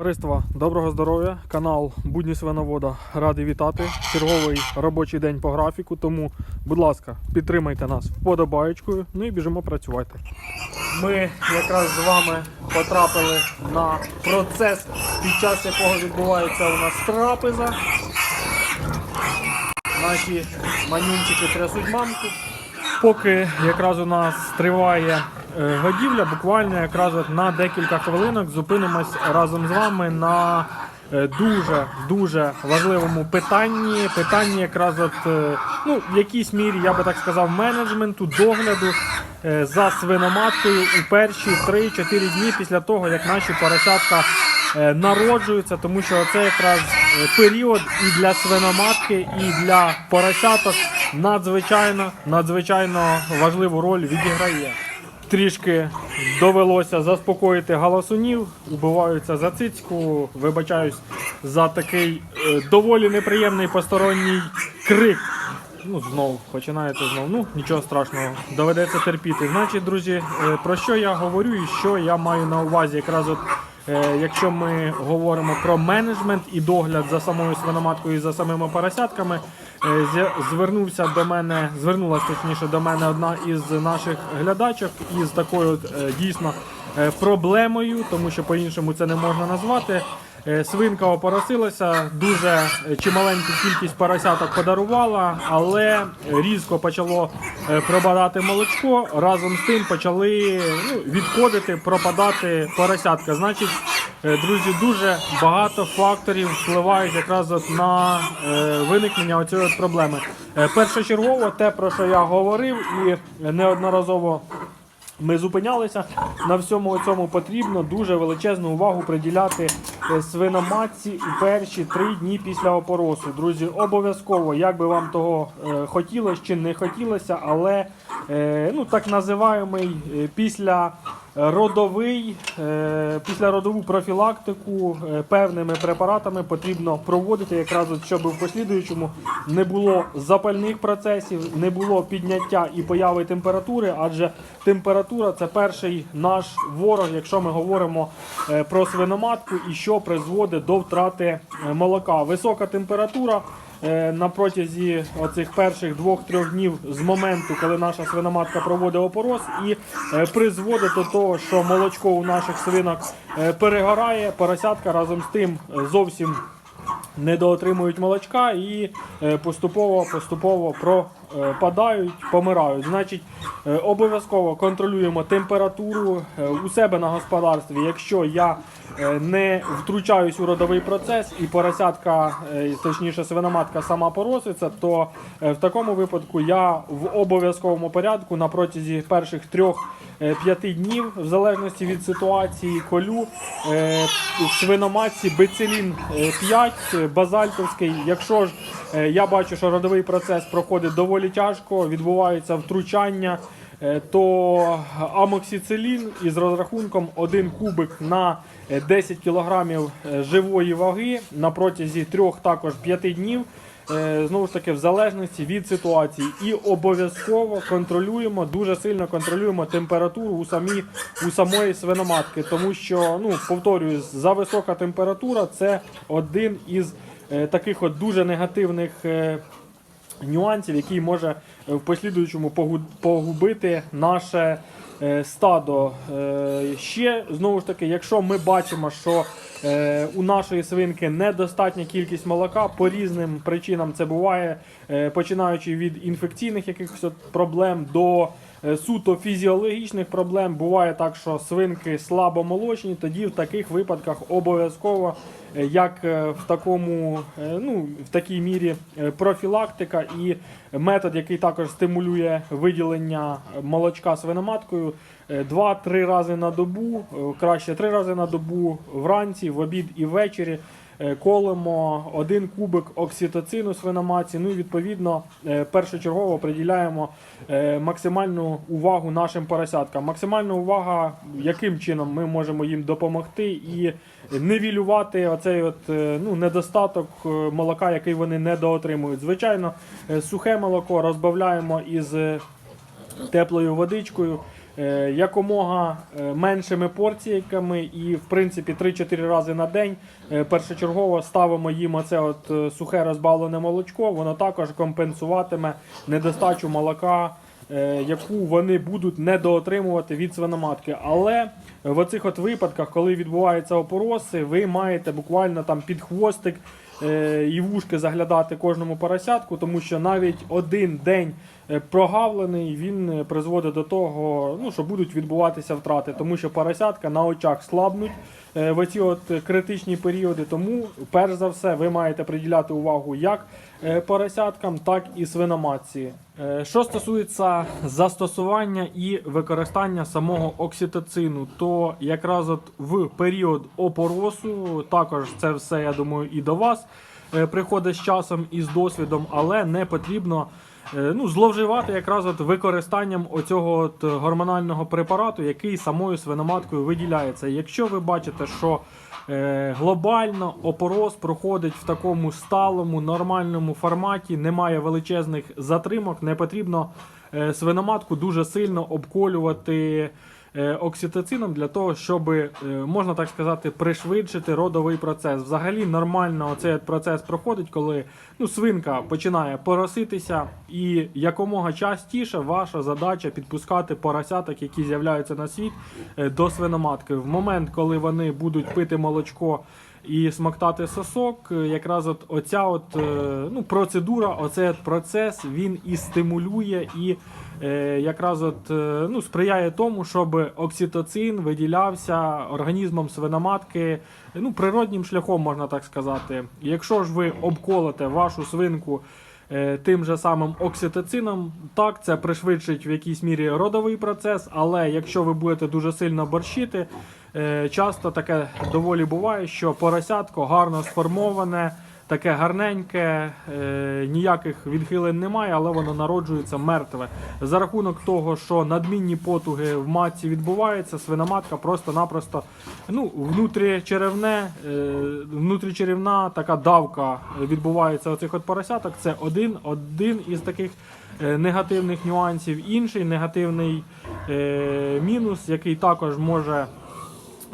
Товариство, доброго здоров'я! Канал Будні Свиновода радий вітати. Черговий робочий день по графіку. Тому, будь ласка, підтримайте нас вподобаєчкою. Ну і біжимо працювати. Ми якраз з вами потрапили на процес, під час якого відбувається у нас трапеза. Наші манюнчики трясуть мамку. Поки якраз у нас триває годівля, буквально якраз от на декілька хвилинок зупинимось разом з вами на е, дуже дуже важливому питанні. Питанні якраз от, е, ну, в якійсь мірі, я би так сказав, менеджменту, догляду е, за свиноматкою у перші 3-4 дні після того, як наші поросятка е, народжуються, тому що це якраз е, період і для свиноматки, і для поросяток надзвичайно надзвичайно важливу роль відіграє. Трішки довелося заспокоїти галасунів, убиваються за цицьку. Вибачаюсь за такий е, доволі неприємний посторонній крик. Ну, знову починається знову. Ну, нічого страшного, доведеться терпіти. Значить, друзі, е, про що я говорю і що я маю на увазі, якраз от. Е, Якщо ми говоримо про менеджмент і догляд за самою свиноматкою і за самими поросятками, звернувся до мене, звернулася точніше до мене одна із наших глядачок із такою е, дійсно е, проблемою, тому що по-іншому це не можна назвати. Е, Свинка опоросилася, дуже е, чималеньку кількість поросяток подарувала, але різко почало е, пропадати молочко. Разом з тим почали ну, відходити, пропадати поросятка. Значить, е, друзі, дуже багато факторів впливають якраз от на е, виникнення оцієї от проблеми. Е, Першочергово те, про що я говорив, і неодноразово ми зупинялися. На всьому цьому потрібно дуже величезну увагу приділяти е, свиноматці у перші три дні після опоросу. Друзі, обов'язково, як би вам того е, хотілося чи не хотілося, але е, ну, так називаємий е, після. Родовий, е, після родову профілактику е, певними препаратами потрібно проводити, якраз щоб в послідуючому не було запальних процесів, не було підняття і появи температури, адже температура це перший наш ворог, якщо ми говоримо е, про свиноматку і що призводить до втрати молока. Висока температура на протязі оцих перших двох-трьох днів з моменту, коли наша свиноматка проводить опорос, і е, призводить до того, що молочко у наших свинок е, перегорає, поросятка разом з тим е, зовсім недоотримують молочка і е, поступово поступово пропадають, помирають. Значить, е, обов'язково контролюємо температуру е, у себе на господарстві. Якщо я е, не втручаюсь у родовий процес і поросятка, е, точніше свиноматка сама пороситься, то е, в такому випадку я в обов'язковому порядку на протязі перших трьох е, п'яти днів, в залежності від ситуації, колю е, свиноматці бицелін е, 5, е, базальтовський. Якщо ж е, я бачу, що родовий процес проходить доволі тяжко, відбуваються втручання. е, То амоксицилін із розрахунком 1 кубик на е, 10 кг живої ваги на протязі 3 також 5 днів. Е, Знову ж таки, в залежності від ситуації, і обов'язково контролюємо, дуже сильно контролюємо температуру у самі у самої свиноматки, тому що ну повторюю, за висока температура це один із е, таких от дуже негативних. Нюансів, який може е, в послідуючому погубити наше е, стадо. Е, Ще знову ж таки, якщо ми бачимо, що у нашої свинки недостатня кількість молока, по різним причинам це буває, починаючи від інфекційних якихось проблем до суто фізіологічних проблем. Буває так, що свинки слабомолочні, тоді в таких випадках обов'язково, е, як е, в такому, е, ну, в такій мірі е, профілактика і метод, який також стимулює виділення молочка свиноматкою. е, Два-три рази на добу, е, краще три рази на добу, вранці, в обід і ввечері. Е, Колемо один кубик окситоцину свиноматці. Ну і відповідно е, першочергово приділяємо е, максимальну увагу нашим поросяткам. Максимальна увага, яким чином ми можемо їм допомогти і нивелювати оцей от, ну, недостаток молока, який вони недоотримують. Звичайно, сухе молоко розбавляємо із теплою водичкою. Е, якомога е, меншими порціями і, в принципі, 3-4 рази на день е, першочергово ставимо їм оце от сухе розбавлене молочко, воно також компенсуватиме недостачу молока яку вони будуть недоотримувати від свиноматки. Але в оцих от випадках, коли відбуваються опороси, ви маєте буквально там під хвостик і вушки заглядати кожному поросятку, тому що навіть один день е, прогавлений він е, призводить до того, ну, що будуть відбуватися втрати, тому що поросятка на очах слабнуть е, в оці от е, критичні періоди. Тому, перш за все, ви маєте приділяти увагу як е, поросяткам, так і свиноматці. Е, Що стосується застосування і використання самого окситоцину, то якраз от в період опоросу, також це все, я думаю, і до вас е, приходить з часом і з досвідом, але не потрібно е, ну, зловживати якраз от використанням оцього от гормонального препарату, який самою свиноматкою виділяється. Якщо ви бачите, що е, глобально опорос проходить в такому сталому, нормальному форматі, немає величезних затримок, не потрібно е, свиноматку дуже сильно обколювати е, окситоцином для того, щоб, е, можна так сказати, пришвидшити родовий процес. Взагалі нормально цей процес проходить, коли ну, свинка починає пороситися, і якомога частіше ваша задача підпускати поросяток, які з'являються на світ, е, до свиноматки. В момент, коли вони будуть пити молочко. І смоктати сосок, е, якраз от оця от, е, ну, процедура, оцей процес він і стимулює, і е, якраз от, е, ну, сприяє тому, щоб окситоцин виділявся організмом свиноматки ну, природнім шляхом, можна так сказати. Якщо ж ви обколите вашу свинку е, тим же самим окситоцином, так, це пришвидшить в якійсь мірі родовий процес, але якщо ви будете дуже сильно борщити, е, часто таке доволі буває, що поросятко гарно сформоване, таке гарненьке, е, ніяких відхилень немає, але воно народжується мертве. За рахунок того, що надмінні потуги в матці відбуваються, свиноматка просто-напросто ну, внутрічеревне, е, внутрічеревна така давка відбувається оцих от поросяток. Це один, один із таких е, негативних нюансів. Інший негативний е, мінус, який також може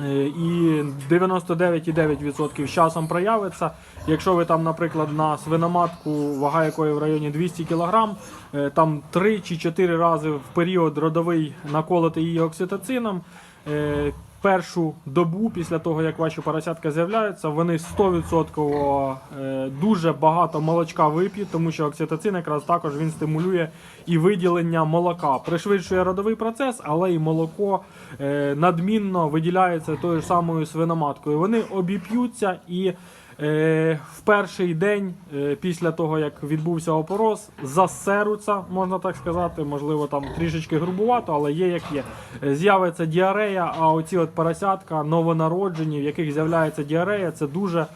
Е, і 99,9% часом проявиться. Якщо ви там, наприклад, на свиноматку, вага якої в районі 200 кг, е, там 3 чи 4 рази в період родовий наколоти її окситоцином. е, Першу добу після того, як ваші поросятка з'являються, вони 100% е, дуже багато молочка вип'ють, тому що окситоцин якраз також він стимулює і виділення молока. Пришвидшує родовий процес, але і молоко надмінно виділяється тою ж самою свиноматкою. Вони обіп'ються і в перший день е, після того, як відбувся опороз, засеруться, можна так сказати. Можливо, там трішечки грубувато, але є як є. Е, З'явиться діарея, а оці от поросятка новонароджені, в яких з'являється діарея, це дуже.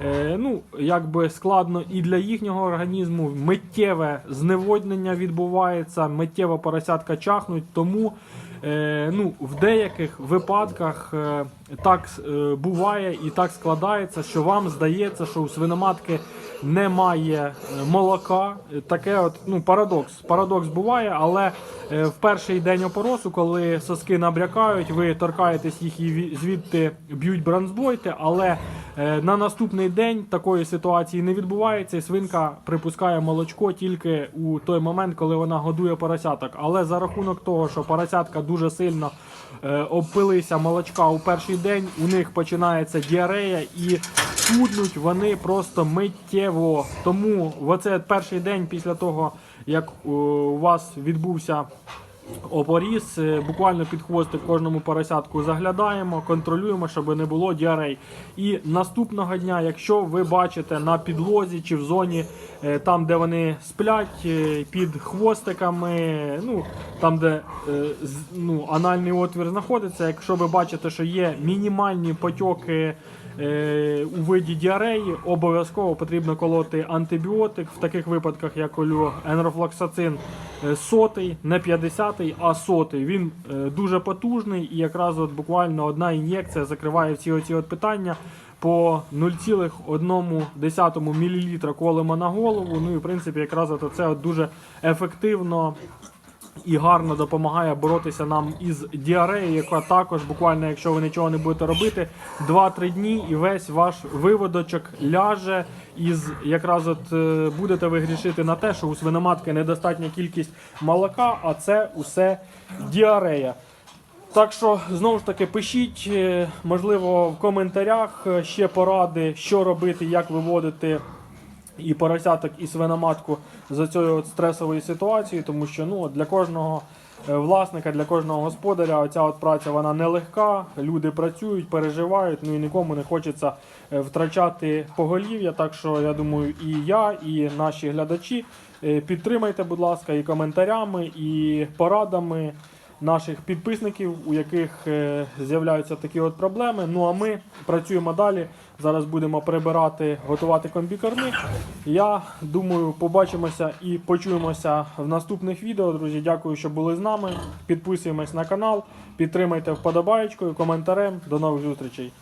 Е, ну, якби складно і для їхнього організму миттєве зневоднення відбувається, миттєво поросятка чахнуть, тому е, ну, в деяких випадках е, так е, буває і так складається, що вам здається, що у свиноматки немає е, молока. Таке от ну, парадокс. Парадокс буває, але е, в перший день опоросу, коли соски набрякають, ви торкаєтесь їх і ві- звідти б'ють бронзбойти, але е, на наступний день такої ситуації не відбувається, свинка припускає молочко тільки у той момент, коли вона годує поросяток. Але за рахунок того, що поросятка дуже сильно обпилися молочка у перший день, у них починається діарея і худнуть вони просто миттєво. Тому в оцей перший день після того, як е, у вас відбувся опоріз, е, буквально під хвостик кожному поросятку заглядаємо, контролюємо, щоб не було діарей. І наступного дня, якщо ви бачите на підлозі чи в зоні, е, там, де вони сплять, під хвостиками, ну там, де ну, анальний отвір знаходиться, якщо ви бачите, що є мінімальні потьоки. Е, У виді діареї обов'язково потрібно колоти антибіотик. В таких випадках я колю енрофлоксацин е, сотий, не 50, а сотий. Він е, дуже потужний і якраз от буквально одна ін'єкція закриває всі оці от питання. По 0,1 мл колемо на голову. Ну і в принципі, якраз це от дуже ефективно і гарно допомагає боротися нам із діареєю, яка також буквально, якщо ви нічого не будете робити, 2-3 дні і весь ваш виводочок ляже. Із якраз от е, будете ви грішити на те, що у свиноматки недостатня кількість молока, а це усе діарея. Так що знову ж таки пишіть, е, можливо, в коментарях е, ще поради, що робити, як виводити і поросяток, і свиноматку з цієї от стресової ситуації, тому що ну, для кожного е, власника, для кожного господаря оця от праця вона нелегка. Люди працюють, переживають, ну і нікому не хочеться е, втрачати поголів'я. Так що я думаю, і я, і наші глядачі е, підтримайте, будь ласка, і коментарями, і порадами наших підписників, у яких е, з'являються такі от проблеми. Ну а ми працюємо далі. Зараз будемо прибирати, готувати комбікорми. Я думаю, побачимося і почуємося в наступних відео. Друзі, дякую, що були з нами. Підписуємось на канал, підтримайте вподобаєчкою, коментарем. До нових зустрічей.